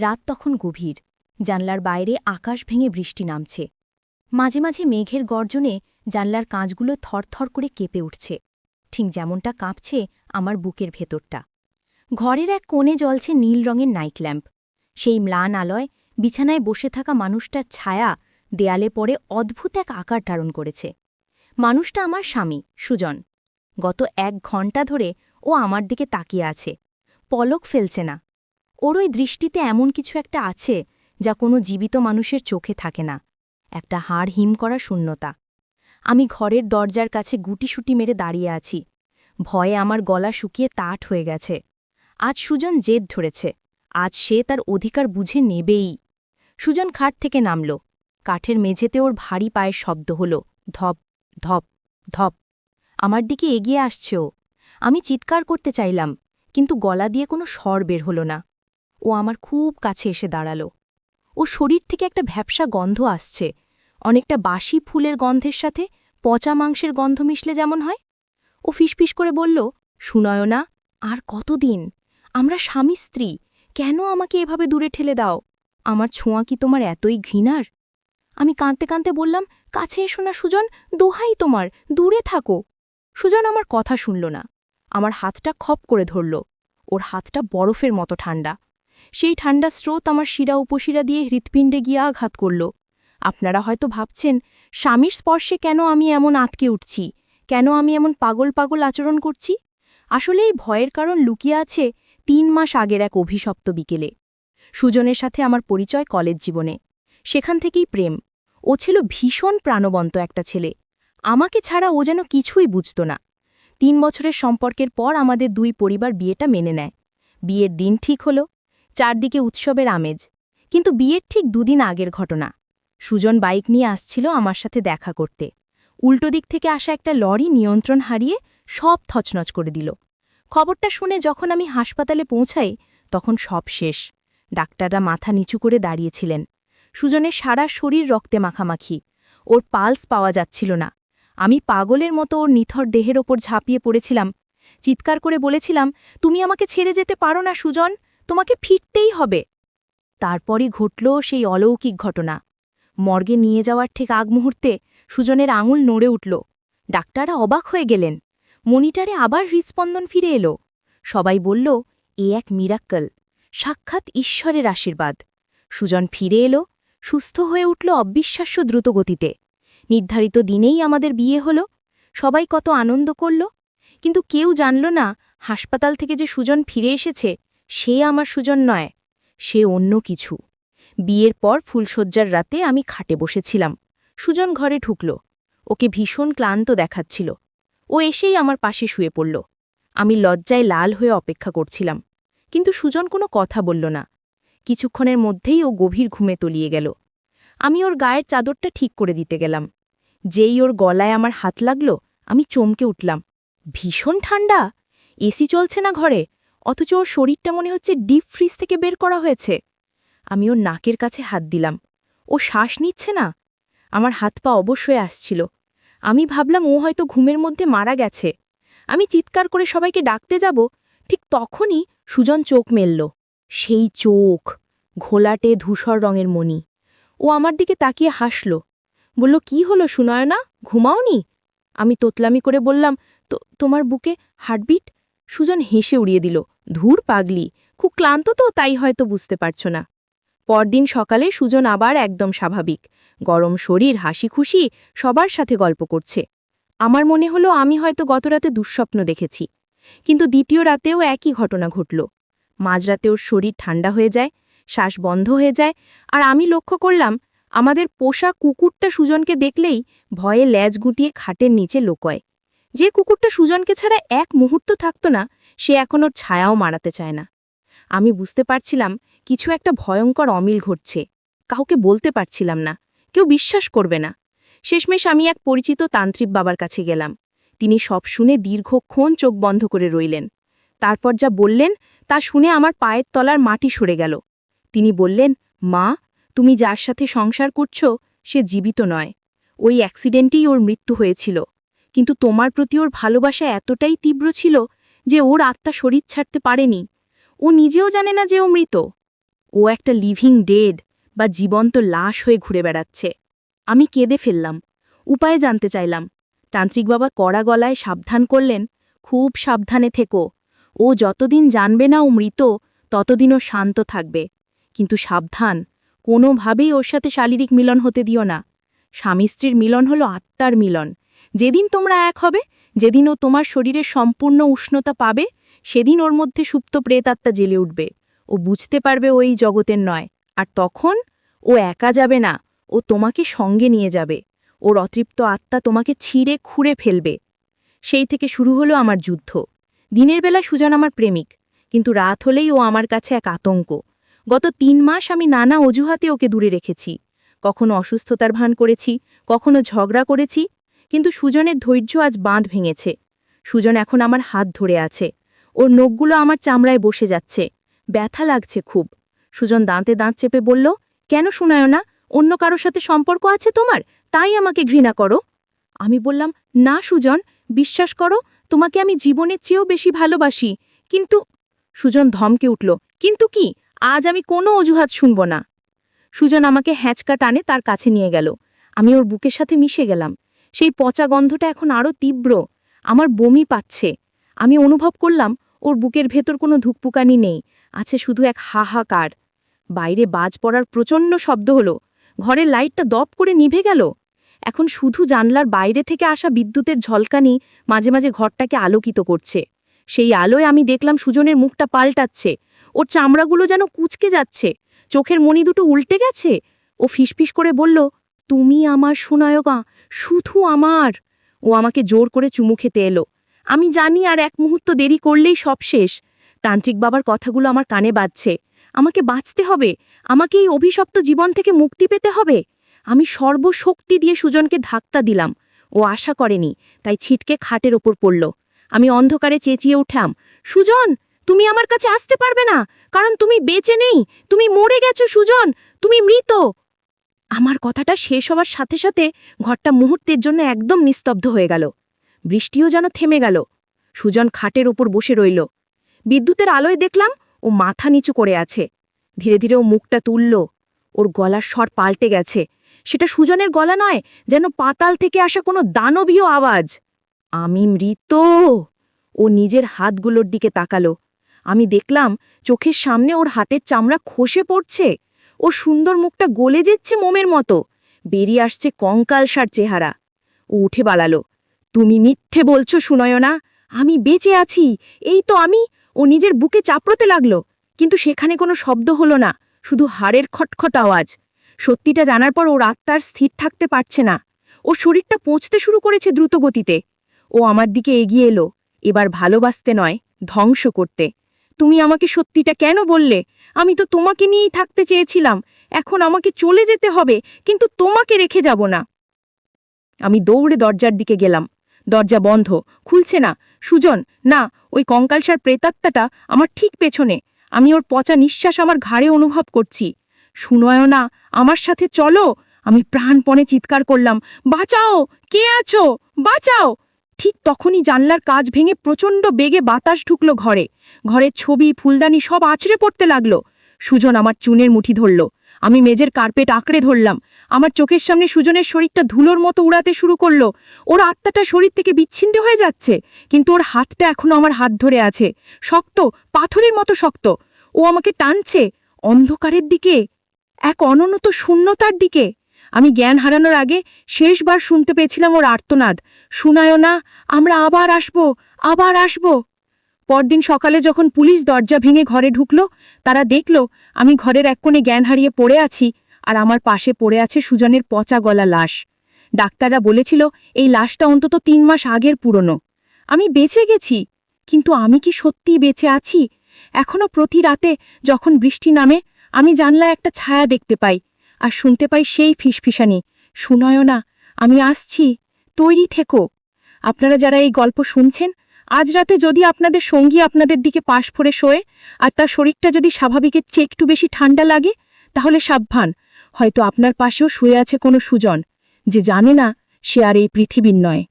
রাত তখন গভীর। জানলার বাইরে আকাশ ভেঙে বৃষ্টি নামছে। মাঝে মাঝে মেঘের গর্জনে জানলার কাঁচগুলো থরথর করে কেঁপে উঠছে। ঠিক যেমনটা কাঁপছে আমার বুকের ভেতরটা। ঘরের এক কোণে জ্বলছে নীল রঙের নাইট ল্যাম্প। সেই ম্লান আলয় বিছানায় বসে থাকা মানুষটার ছায়া দেয়ালে পড়ে অদ্ভুত এক আকার ধারণ করেছে। মানুষটা আমার স্বামী, সুজন। গত এক ঘণ্টা ধরে ও আমার দিকে তাকিয়ে আছে। পলক ফেলছে না। ওর ওই দৃষ্টিতে এমন কিছু একটা আছে যা কোনো জীবিত মানুষের চোখে থাকে না। একটা হাড় হিম করা শূন্যতা। আমি ঘরের দরজার কাছে গুটিসুটি মেরে দাঁড়িয়ে আছি। ভয়ে আমার গলা শুকিয়ে তাট হয়ে গেছে। আজ সুজন জেদ ধরেছে। আজ সে তার অধিকার বুঝে নেবেই। সুজন খাট থেকে নামল। কাঠের মেঝেতে ওর ভারী পায়ের শব্দ হল, ধপ ধপ ধপ। আমার দিকে এগিয়ে আসছে ও। আমি চিৎকার করতে চাইলাম, কিন্তু গলা দিয়ে কোনো স্বর বের হল না। ও আমার খুব কাছে এসে দাঁড়াল। ও শরীর থেকে একটা ভ্যাপসা গন্ধ আসছে। অনেকটা বাসি ফুলের গন্ধের সাথে পচা মাংসের গন্ধ মিশলে যেমন হয়। ও ফিসফিস করে বলল শুনয়না আর কতদিন? আমরা স্বামী স্ত্রী, কেন আমাকে এভাবে দূরে ঠেলে দাও? আমার ছোঁয়া কি তোমার এতই ঘৃণার? আমি কাঁদতে কাঁদতে বললাম, কাছে এসো না সুজন, দোহাই তোমার, দূরে থাকো। সুজন আমার কথা শুনল না। আমার হাতটা খপ করে ধরল। ওর হাতটা বরফের মতো ঠান্ডা সেই ঠান্ডা স্রোত আমার শিরা উপশিরা দিয়ে হৃৎপিণ্ডে গিয়ে আঘাত করল। আপনারা হয়তো ভাবছেন, স্বামীর স্পর্শে কেন আমি এমন আতকে উঠছি? কেন আমি এমন পাগল পাগল আচরণ করছি? আসলে এই ভয়ের কারণ লুকিয়ে আছে তিন মাস আগের এক অভিশপ্ত বিকেলে। সুজনের সাথে আমার পরিচয় কলেজ জীবনে। সেখান থেকেই প্রেম। ও ছিল ভীষণ প্রাণবন্ত একটা ছেলে। আমাকে ছাড়া ও যেন কিছুই বুঝত না। তিন বছরের সম্পর্কের পর আমাদের দুই পরিবার বিয়েটা মেনে নেয়। বিয়ের দিন ঠিক হল। চারদিকে উৎসবের আমেজ। কিন্তু বিয়ের ঠিক দুদিন আগের ঘটনা। সুজন বাইক নিয়ে আসছিল আমার সাথে দেখা করতে। উল্টো দিক থেকে আসা একটা লরি নিয়ন্ত্রণ হারিয়ে সব থচনচ করে দিল। খবরটা শুনে যখন আমি হাসপাতালে পৌঁছাই, তখন সব শেষ। ডাক্তাররা মাথা নিচু করে দাঁড়িয়েছিলেন। সুজনের সারা শরীর রক্তে মাখামাখি। ওর পালস পাওয়া যাচ্ছিল না। আমি পাগলের মতো ওর নিথর দেহের ওপর ঝাঁপিয়ে পড়েছিলাম। চিৎকার করে বলেছিলাম, তুমি আমাকে ছেড়ে যেতে পারো না, সুজন। তোমাকে ফিরতেই হবে। তারপরই ঘটল সেই অলৌকিক ঘটনা। মর্গে নিয়ে যাওয়ার ঠিক আগ মুহূর্তে সুজনের আঙুল নড়ে উঠল। ডাক্তাররা অবাক হয়ে গেলেন। মনিটারে আবার হৃস্পন্দন ফিরে এলো। সবাই বলল, এ এক মিরাক্কল। সাক্ষাৎ ঈশ্বরের আশীর্বাদ। সুজন ফিরে এলো, সুস্থ হয়ে উঠল অবিশ্বাস্য দ্রুতগতিতে। নির্ধারিত দিনেই আমাদের বিয়ে হল। সবাই কত আনন্দ করল। কিন্তু কেউ জানল না, হাসপাতাল থেকে যে সুজন ফিরে এসেছে সে আমার সুজন নয়, সে অন্য কিছু। বিয়ের পর ফুলশয্যার রাতে আমি খাটে বসেছিলাম। সুজন ঘরে ঢুকল। ওকে ভীষণ ক্লান্ত দেখাচ্ছিল। ও এসেই আমার পাশে শুয়ে পড়ল। আমি লজ্জায় লাল হয়ে অপেক্ষা করছিলাম। কিন্তু সুজন কোনো কথা বলল না। কিছুক্ষণের মধ্যেই ও গভীর ঘুমে তলিয়ে গেল। আমি ওর গায়ের চাদরটা ঠিক করে দিতে গেলাম। যেই ওর গলায় আমার হাত লাগল, আমি চমকে উঠলাম। ভীষণ ঠান্ডা! এসি চলছে না ঘরে। অথচ ওর শরীরটা মনে হচ্ছে ডিপ ফ্রিজ থেকে বের করা হয়েছে। আমি ওর নাকের কাছে হাত দিলাম। ও শ্বাস নিচ্ছে না। আমার হাত পা অবশ্যই আসছিল। আমি ভাবলাম ও হয়তো ঘুমের মধ্যে মারা গেছে। আমি চিৎকার করে সবাইকে ডাকতে যাব। ঠিক তখনই সুজন চোখ মেলল। সেই চোখ, ঘোলাটে ধূসর রঙের মণি। ও আমার দিকে তাকিয়ে হাসল। বলল, কি হলো সুনয়না? ঘুমাওনি? আমি তোতলামি করে বললাম, তো, তোমার বুকে হার্টবিট? সুজন হেসে উড়িয়ে দিল, ধূর পাগলি, খুব ক্লান্ত তো, তাই হয়তো বুঝতে পারছ না। পরদিন সকালে সুজন আবার একদম স্বাভাবিক, গরম শরীর, হাসি খুশি, সবার সাথে গল্প করছে। আমার মনে হলো আমি হয়তো গতরাতে দুঃস্বপ্ন দেখেছি, কিন্তু দ্বিতীয় রাতেও একই ঘটনা ঘটল। মাঝরাতে ওর শরীর ঠান্ডা হয়ে যায়, শ্বাস বন্ধ হয়ে যায়, আর আমি লক্ষ্য করলাম, আমাদের পোষা কুকুরটা সুজনকে দেখলেই ভয়ে ল্যাজ গুটিয়ে খাটের নিচে লোকয়। যে কুকুরটা সুজনকে ছাড়া এক মুহূর্ত থাকত না, সে এখন ওর ছায়াও মারাতে চায় না। আমি বুঝতে পারছিলাম কিছু একটা ভয়ঙ্কর অমিল ঘটছে। কাউকে বলতে পারছিলাম না। কেউ বিশ্বাস করবে না। শেষমেশ আমি এক পরিচিত তান্ত্রিক বাবার কাছে গেলাম। তিনি সব শুনে দীর্ঘক্ষণ চোখ বন্ধ করে রইলেন। তারপর যা বললেন, তা শুনে আমার পায়ের তলার মাটি সরে গেল। তিনি বললেন, মা, তুমি যার সাথে সংসার করছ, সে জীবিত নয়। ওই অ্যাক্সিডেন্টেই ওর মৃত্যু হয়েছিল। কিন্তু তোমার প্রতি ওর ভালোবাসা এতটাই তীব্র ছিল যে ওর আত্মা শরীর ছাড়তে পারেনি। ও নিজেও জানে না যে ও মৃত। ও একটা লিভিং ডেড বা জীবন্ত লাশ হয়ে ঘুরে বেড়াচ্ছে। আমি কেঁদে ফেললাম। উপায় জানতে চাইলাম। তান্ত্রিক বাবা কড়া গলায় সাবধান করলেন, খুব সাবধানে থেকো। ও যতদিন জানবে না ও মৃত ততদিনও শান্ত থাকবে। কিন্তু সাবধান। কোনোভাবেই ওর সাথে শারীরিক মিলন হতে দিও না। স্বামী স্ত্রীর মিলন হলো আত্মার মিলন। যেদিন তোমরা এক হবে যেদিন ও তোমার শরীরে সম্পূর্ণ উষ্ণতা পাবে, সেদিন ওর মধ্যে সুপ্ত প্রেতাত্মা জেলে উঠবে। ও বুঝতে পারবে ওই জগতের নয়। আর তখন ও একা যাবে না, ও তোমাকে সঙ্গে নিয়ে যাবে। ওর অতৃপ্ত আত্মা তোমাকে ছিঁড়ে খুঁড়ে ফেলবে। সেই থেকে শুরু হলো আমার যুদ্ধ। দিনের বেলা সুজন আমার প্রেমিক, কিন্তু রাত হলেই ও আমার কাছে এক আতঙ্ক। গত তিন মাস আমি নানা অজুহাতে ওকে দূরে রেখেছি। কখনো অসুস্থতার ভান করেছি, কখনো ঝগড়া করেছি কিন্তু সুজনের ধৈর্য আজ বাঁধ ভেঙেছে। সুজন এখন আমার হাত ধরে আছে। ওর নখগুলো আমার চামড়ায় বসে যাচ্ছে। ব্যথা লাগছে খুব। সুজন দাঁতে দাঁত চেপে বলল, কেন শোনায় না অন্য কারোর সাথে সম্পর্ক আছে তোমার? তাই আমাকে ঘৃণা করো। আমি বললাম, না সুজন, বিশ্বাস করো, তোমাকে আমি জীবনের চেয়েও বেশি ভালোবাসি। কিন্তু সুজন ধমকে উঠল, কিন্তু কি? আজ আমি কোনো অজুহাত শুনব না। সুজন আমাকে হ্যাঁচকা টানে তার কাছে নিয়ে গেল। আমি ওর বুকের সাথে মিশে গেলাম। সেই পচা গন্ধটা এখন আরও তীব্র। আমার বমি পাচ্ছে। আমি অনুভব করলাম, ওর বুকের ভেতর কোনো ধুকপুকানি নেই, আছে শুধু এক হাহাকার। বাইরে বাজ পড়ার প্রচণ্ড শব্দ হলো। ঘরের লাইটটা দপ করে নিভে গেল। এখন শুধু জানলার বাইরে থেকে আসা বিদ্যুতের ঝলকানি মাঝে মাঝে ঘরটাকে আলোকিত করছে। সেই আলোয় আমি দেখলাম সুজনের মুখটা পাল্টাচ্ছে। ওর চামড়াগুলো যেন কুচকে যাচ্ছে। চোখের মণি দুটো উল্টে গেছে। ও ফিসফিস করে বলল, তুমি আমার সুনায়কা শুধু আমার। ও আমাকে জোর করে চুমু খেতে এলো। আমি জানি আর এক মুহূর্ত দেরি করলেই সব শেষ। তান্ত্রিক বাবার কথাগুলো আমার কানে বাজছে। আমাকে বাঁচতে হবে? আমাকে এই অভিশপ্ত জীবন থেকে মুক্তি পেতে হবে? আমি সর্বশক্তি দিয়ে সুজনকে ধাক্কা দিলাম। ও আশা করেনি, তাই ছিটকে খাটের ওপর পড়ল। আমি অন্ধকারে চেঁচিয়ে উঠাম সুজন, তুমি আমার কাছে আসতে পারবে না, কারণ তুমি বেঁচে নেই। তুমি মরে গেছো, সুজন। তুমি মৃত। আমার কথাটা শেষ হওয়ার সাথে সাথে ঘরটা মুহূর্তের জন্য একদম নিস্তব্ধ হয়ে গেল। বৃষ্টিও যেন থেমে গেল। সুজন খাটের ওপর বসে রইল। বিদ্যুতের আলোয় দেখলাম ও মাথা নিচু করে আছে। ধীরে ধীরে ও মুখটা তুলল। ওর গলার স্বর পাল্টে গেছে। সেটা সুজনের গলা নয়, যেন পাতাল থেকে আসা কোনো দানবীয় আওয়াজ। আমি মৃত! ও নিজের হাতগুলোর দিকে তাকালো। আমি দেখলাম চোখের সামনে ওর হাতের চামড়া খসে পড়ছে। ও সুন্দর মুখটা গলে যেচ্ছে মোমের মতো। বেরিয়ে আসছে কঙ্কালসার চেহারা। ও উঠে বাড়ালো, তুমি মিথ্যে বলছো, সুনয়না, আমি বেঁচে আছি, এই তো আমি। ও নিজের বুকে চাপড়তে লাগল, কিন্তু সেখানে কোনো শব্দ হলো না, শুধু হাড়ের খটখট আওয়াজ। সত্যিটা জানার পর ওর আত্মার স্থির থাকতে পারছে না। ওর শরীরটা পৌঁছতে শুরু করেছে দ্রুত গতিতে ও আমার দিকে এগিয়ে এলো, এবার ভালোবাসতে নয়, ধ্বংস করতে। তুমি আমাকে সত্যিটা কেন বললে? আমি তো তোমাকে নিয়েই থাকতে চেয়েছিলাম। এখন আমাকে চলে যেতে হবে, কিন্তু তোমাকে রেখে যাব না। আমি দৌড়ে দরজার দিকে গেলাম। দরজা বন্ধ। খুলছে না। সুজন, না, ওই কঙ্কালসার প্রেতাত্মাটা আমার ঠিক পেছনে। আমি ওর পচা নিঃশ্বাস আমার ঘাড়ে অনুভব করছি। শুনয় না, আমার সাথে চলো। আমি প্রাণপণে চিৎকার করলাম, বাঁচাও! কে আছো? বাঁচাও! ঠিক তখনই জানলার কাজ ভেঙে প্রচণ্ড বেগে বাতাস ঢুকলো ঘরে। ঘরের ছবি, ফুলদানি সব আছড়ে পড়তে লাগল। সুজন আমার চুনের মুঠি ধরল। আমি মেজের কার্পেট আঁকড়ে ধরলাম। আমার চোখের সামনে সুজনের শরীরটা ধুলোর মতো উড়াতে শুরু করল। ওর আত্মাটা শরীর থেকে বিচ্ছিন্ন হয়ে যাচ্ছে, কিন্তু ওর হাতটা এখনও আমার হাত ধরে আছে। শক্ত, পাথরের মতো শক্ত। ও আমাকে টানছে, অন্ধকারের দিকে, এক অননত শূন্যতার দিকে। আমি জ্ঞান হারানোর আগে শেষবার শুনতে পেয়েছিলাম ওর আর্তনাদ। শুনায় না, আমরা আবার আসব আবার আসব। পরদিন সকালে যখন পুলিশ দরজা ভেঙে ঘরে ঢুকলো, তারা দেখল আমি ঘরের এক কোণে জ্ঞান হারিয়ে পড়ে আছি আর আমার পাশে পড়ে আছে সুজনের পচা গলা লাশ। ডাক্তাররা বলেছিল এই লাশটা অন্তত তিন মাস আগের পুরনো। আমি বেঁচে গেছি, কিন্তু আমি কি সত্যিই বেঁচে আছি? এখনও প্রতি রাতে যখন বৃষ্টি নামে, আমি জানলা একটা ছায়া দেখতে পাই। আর শুনতে পাই সেই ফিসফিসানি। শুনয় না আমি আসছি। তৈরি থেকো। আপনারা যারা এই গল্প শুনছেন, আজ রাতে যদি আপনাদের সঙ্গী আপনাদের দিকে পাশ ফোরে শোয়ে, আর তার শরীরটা যদি স্বাভাবিকের চেয়ে একটু বেশি ঠান্ডা লাগে, তাহলে সাবধান। হয়তো আপনার পাশেও শুয়ে আছে কোনো সুজন। যে জানে না সে আর এই পৃথিবীর নয়।